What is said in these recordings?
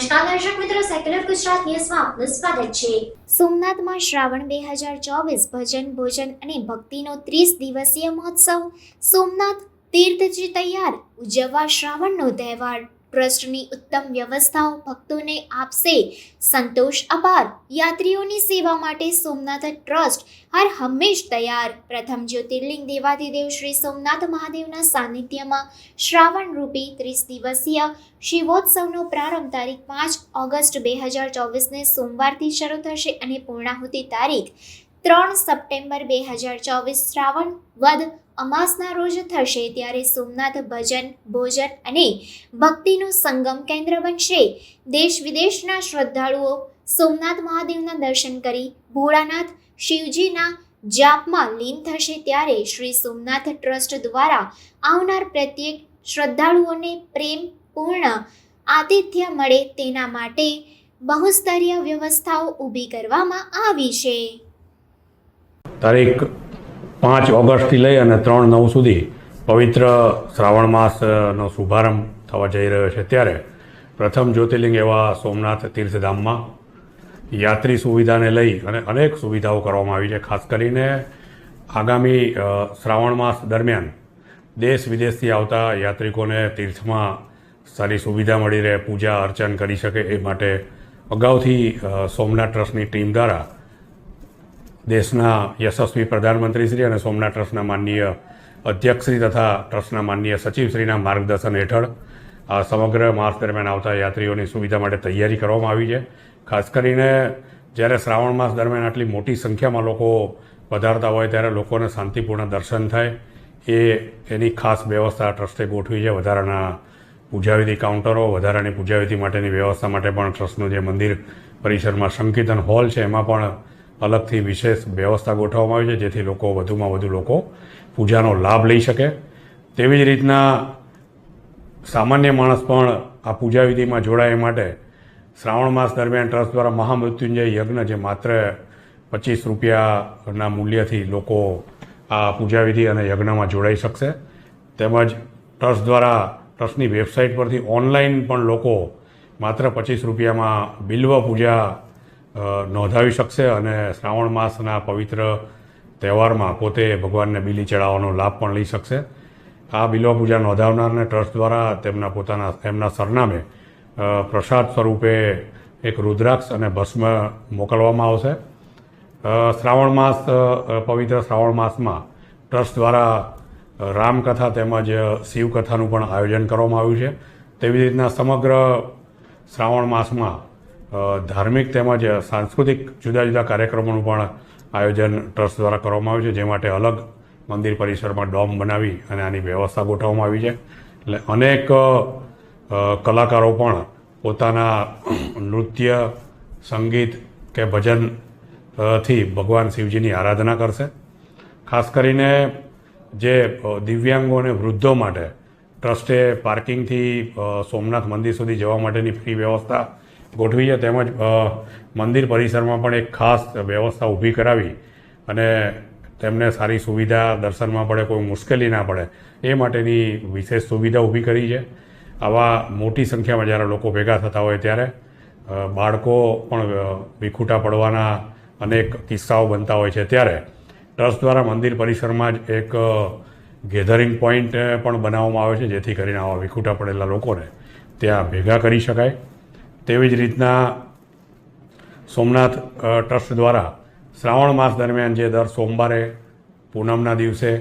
નમસ્કાર, દર્શક મિત્રો સેક્યુલર ગુજરાત ન્યૂઝમાં આપનું સ્વાગત છે. સોમનાથમાં શ્રાવણ બે હજાર ચોવીસ ભજન, ભોજન અને ભક્તિનો ત્રીસ દિવસીય મહોત્સવ સોમનાથ તીર્થજી તૈયાર ઉજવવા શ્રાવણનો તહેવાર. ટ્રસ્ટની ઉત્તમ વ્યવસ્થાઓ ભક્તોને આપશે. સંતોષ અપાર યાત્રીઓની સેવા માટે સોમનાથ ટ્રસ્ટ હર હંમેશ તૈયાર. પ્રથમ જ્યોતિર્લિંગ દેવાધિદેવ શ્રી સોમનાથ મહાદેવના સાનિધ્યમાં શ્રાવણ રૂપી ત્રીસ દિવસીય શિવોત્સવનો પ્રારંભ તારીખ પાંચ ઓગસ્ટ બે હજાર ચોવીસને સોમવારથી શરૂ થશે અને પૂર્ણાહુતિ તારીખ ત્રણ સપ્ટેમ્બર બે હજાર ચોવીસ શ્રાવણ વદ અમાસના રોજ થશે ત્યારે સોમનાથ ભજન, ભોજન અને ભક્તિનું સંગમ કેન્દ્ર બનશે. દેશ વિદેશના શ્રદ્ધાળુઓ સોમનાથ મહાદેવના દર્શન કરી ભોળાનાથ શિવજીના જાપમાં લીન થશે ત્યારે શ્રી સોમનાથ ટ્રસ્ટ દ્વારા આવનાર પ્રત્યેક શ્રદ્ધાળુઓને પ્રેમ, પૂર્ણ આતિથ્ય મળે તેના માટે બહુસ્તરીય વ્યવસ્થાઓ ઊભી કરવામાં આવી છે. તારીખ પાંચ ઓગસ્ટથી લઈ અને ત્રણ નવ સુધી પવિત્ર શ્રાવણ માસનો શુભારંભ થવા જઈ રહ્યો છે ત્યારે પ્રથમ જ્યોતિર્લિંગ એવા સોમનાથ તીર્થધામમાં યાત્રી સુવિધાને લઈ અને અનેક સુવિધાઓ કરવામાં આવી છે. ખાસ કરીને આગામી શ્રાવણ માસ દરમિયાન દેશ વિદેશથી આવતા યાત્રિકોને તીર્થમાં સારી સુવિધા મળી રહે, પૂજા અર્ચન કરી શકે એ માટે અગાઉથી સોમનાથ ટ્રસ્ટની ટીમ દ્વારા દેશના યશસ્વી પ્રધાનમંત્રીશ્રી અને સોમનાથ ટ્રસ્ટના માનનીય અધ્યક્ષશ્રી તથા ટ્રસ્ટના માનનીય સચિવશ્રીના માર્ગદર્શન હેઠળ આ સમગ્ર માસ દરમિયાન આવતા યાત્રીઓની સુવિધા માટે તૈયારી કરવામાં આવી છે. ખાસ કરીને જ્યારે શ્રાવણ માસ દરમિયાન આટલી મોટી સંખ્યામાં લોકો પધારતા હોય ત્યારે લોકોને શાંતિપૂર્ણ દર્શન થાય. એ એની ખાસ વ્યવસ્થા ટ્રસ્ટે ગોઠવી છે. વધારાના પૂજાવિધિ કાઉન્ટરો, વધારાની પૂજાવિધિ માટેની વ્યવસ્થા માટે પણ ટ્રસ્ટનું જે મંદિર પરિસરમાં સંકીર્તન હોલ છે, એમાં પણ અલગથી વિશેષ વ્યવસ્થા ગોઠવવામાં આવી છે, જેથી લોકો વધુમાં વધુ લોકો પૂજાનો લાભ લઈ શકે. તેવી જ રીતના સામાન્ય માણસ પણ આ પૂજાવિધિમાં જોડાય એ માટે શ્રાવણ માસ દરમિયાન ટ્રસ્ટ દ્વારા મહામૃત્યુંજય યજ્ઞ, જે માત્ર પચીસ રૂપિયાના મૂલ્યથી લોકો આ પૂજાવિધિ અને યજ્ઞમાં જોડાઈ શકશે. તેમજ ટ્રસ્ટ દ્વારા ટ્રસ્ટની વેબસાઇટ પરથી ઓનલાઈન પણ લોકો માત્ર પચીસ રૂપિયામાં બિલ્વ પૂજા નોંધાવી શકશે અને શ્રાવણ માસના પવિત્ર તહેવારમાં પોતે ભગવાનને બિલી ચડાવવાનો લાભ પણ લઈ શકશે. આ બિલવા પૂજા નોંધાવનારને ટ્રસ્ટ દ્વારા તેમના પોતાના, તેમના સરનામે પ્રસાદ સ્વરૂપે એક રુદ્રાક્ષ અને ભસ્મ મોકલવામાં આવશે. શ્રાવણ માસ પવિત્ર શ્રાવણ માસમાં ટ્રસ્ટ દ્વારા રામકથા તેમજ શિવકથાનું પણ આયોજન કરવામાં આવ્યું છે. તેવી રીતના સમગ્ર શ્રાવણ માસમાં ધાર્મિક તેમજ સાંસ્કૃતિક જુદા જુદા કાર્યક્રમોનું પણ આયોજન ટ્રસ્ટ દ્વારા કરવામાં આવ્યું છે, જે માટે અલગ મંદિર પરિસરમાં ડોમ બનાવી અને આની વ્યવસ્થા ગોઠવવામાં આવી છે. એટલે અનેક કલાકારો પણ પોતાના નૃત્ય, સંગીત કે ભજનથી ભગવાન શિવજીની આરાધના કરશે. ખાસ કરીને જે દિવ્યાંગો અને વૃદ્ધો માટે ટ્રસ્ટે પાર્કિંગથી સોમનાથ મંદિર સુધી જવા માટેની ફ્રી વ્યવસ્થા ગોઠવી છે. તેમજ મંદિર પરિસરમાં પણ એક ખાસ વ્યવસ્થા ઊભી કરાવી અને તેમને સારી સુવિધા દર્શનમાં પડે, કોઈ મુશ્કેલી ના પડે, એ માટેની વિશેષ સુવિધા ઊભી કરી છે. આવા મોટી સંખ્યામાં જ્યારે લોકો ભેગા થતા હોય ત્યારે બાળકો પણ વિખૂટા પડવાના અનેક કિસ્સાઓ બનતા હોય છે. ત્યારે ટ્રસ્ટ દ્વારા મંદિર પરિસરમાં જ એક ગેધરિંગ પોઈન્ટ પણ બનાવવામાં આવે છે, જેથી કરીને આવા વિખૂટા પડેલા લોકોને ત્યાં ભેગા કરી શકાય. તેવી જ રીતના સોમનાથ ટ્રસ્ટ દ્વારા શ્રાવણ માસ દરમિયાન જે દર સોમવારે પૂનમના દિવસે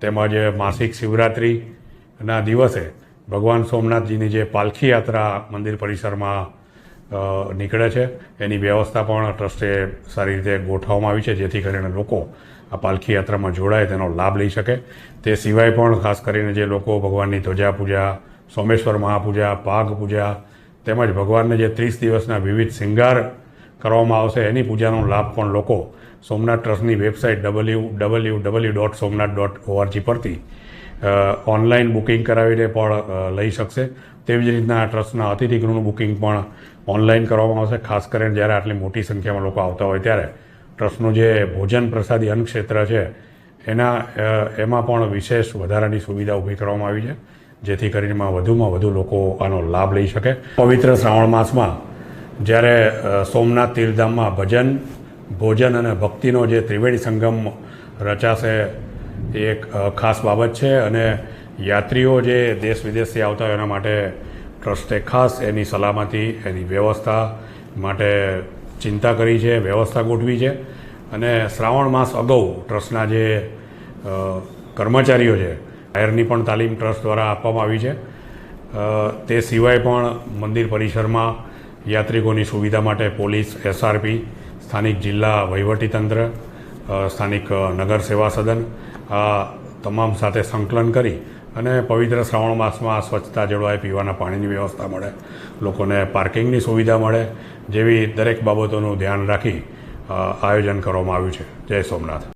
તેમજ માસિક શિવરાત્રિના દિવસે ભગવાન સોમનાથજીની જે પાલખી યાત્રા મંદિર પરિસરમાં નીકળે છે. એની વ્યવસ્થા પણ ટ્રસ્ટે સારી રીતે ગોઠવવામાં આવી છે, જેથી કરીને લોકો આ પાલખી યાત્રામાં જોડાય, તેનો લાભ લઈ શકે. તે સિવાય પણ ખાસ કરીને જે લોકો ભગવાનની ધ્વજા પૂજા સોમેશ્વર મહાપૂજા પાગ પૂજા તેમજ ભગવાનને જે ત્રીસ દિવસના વિવિધ શિંગાર કરવામાં આવશે, એની પૂજાનો લાભ પણ લોકો સોમનાથ ટ્રસ્ટની website W W W dot Somnath dot ORG પરથી ઓનલાઈન બુકિંગ કરાવીને પણ લઈ શકશે. તેવી જ રીતના ટ્રસ્ટના અતિથિગૃહનું બુકિંગ પણ ઓનલાઈન કરવામાં આવશે, ખાસ કરીને જ્યારે આટલી મોટી સંખ્યામાં લોકો આવતા હોય ત્યારે. ટ્રસ્ટનું જે ભોજન પ્રસાદી અન્ન ક્ષેત્ર છે, એના એમાં પણ વિશેષ વધારાની સુવિધા ઊભી કરવામાં આવી છે. જેથી કરીને વધુમાં વધુ લોકો આનો લાભ લઈ શકે. પવિત્ર શ્રાવણ માસમાં જ્યારે સોમનાથ તીર્થધામમાં ભજન, ભોજન અને ભક્તિનો જે ત્રિવેણી સંગમ રચાશે એ એક ખાસ બાબત છે અને યાત્રીઓ જે દેશ વિદેશથી આવતા હોય એના માટે ટ્રસ્ટે ખાસ એની સલામતી, એની વ્યવસ્થા માટે ચિંતા કરી છે, વ્યવસ્થા ગોઠવી છે. અને શ્રાવણ માસ અગાઉ ટ્રસ્ટના જે કર્મચારીઓ છે ફાયરની પણ તાલીમ ટ્રસ્ટ દ્વારા આપવામાં આવી છે. તે સિવાય પણ મંદિર પરિસરમાં યાત્રિકોની સુવિધા માટે પોલીસ, એસઆરપી, સ્થાનિક જિલ્લા વહીવટીતંત્ર સ્થાનિક નગર સેવા સદન, આ તમામ સાથે સંકલન કરી અને પવિત્ર શ્રાવણ માસમાં સ્વચ્છતા જળવાય, પીવાના પાણીની વ્યવસ્થા મળે, લોકોને પાર્કિંગની સુવિધા મળે જેવી દરેક બાબતોનું ધ્યાન રાખી આયોજન કરવામાં આવ્યું છે. જય સોમનાથ.